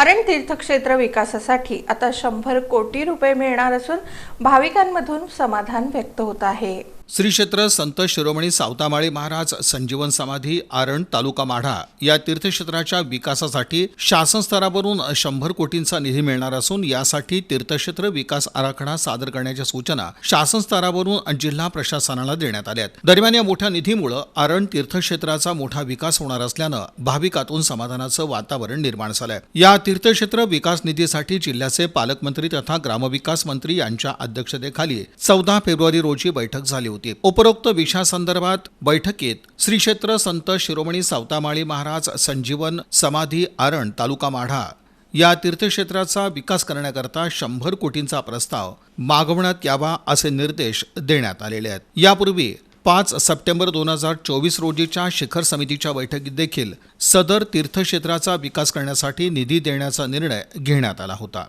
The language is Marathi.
अरण तीर्थक्षेत्र विकासासाठी आता शंभर कोटी रुपये मिळणार असून भाविकांमधून समाधान व्यक्त होत आहे. श्री क्षेत्र संत शिरोमणी सावतामाळी महाराज संजीवन समाधी आरण तालुका माढा या तीर्थक्षेत्राच्या विकासासाठी शासन स्तरावरून शंभर कोटींचा निधी मिळणार असून यासाठी तीर्थक्षेत्र विकास आराखडा सादर करण्याच्या सूचना शासन स्तरावरून जिल्हा प्रशासनाला देण्यात आल्या दरम्यान या मोठ्या निधीमुळे आरण तीर्थक्षेत्राचा मोठा विकास होणार असल्यानं भाविकातून समाधानाचं वातावरण निर्माण झालंय. या तीर्थक्षेत्र विकास निधीसाठी जिल्ह्याचे पालकमंत्री तथा ग्रामविकास मंत्री यांच्या अध्यक्षतेखाली चौदा फेब्रुवारी रोजी बैठक झाली होती. होती. उपरोक्त विषयासंदर्भात बैठकीत श्री क्षेत्र संत शिरोमणी सावतामाळी महाराज संजीवन समाधी आरण तालुका माढा या तीर्थक्षेत्राचा विकास करण्याकरता शंभर कोटींचा प्रस्ताव मागवण्यात यावा असे निर्देश देण्यात आलेले आहेत. यापूर्वी पाच सप्टेंबर दोन हजार चोवीस रोजीच्या शिखर समितीच्या बैठकीत देखील सदर तीर्थक्षेत्राचा विकास करण्यासाठी निधी देण्याचा निर्णय घेण्यात आला होता.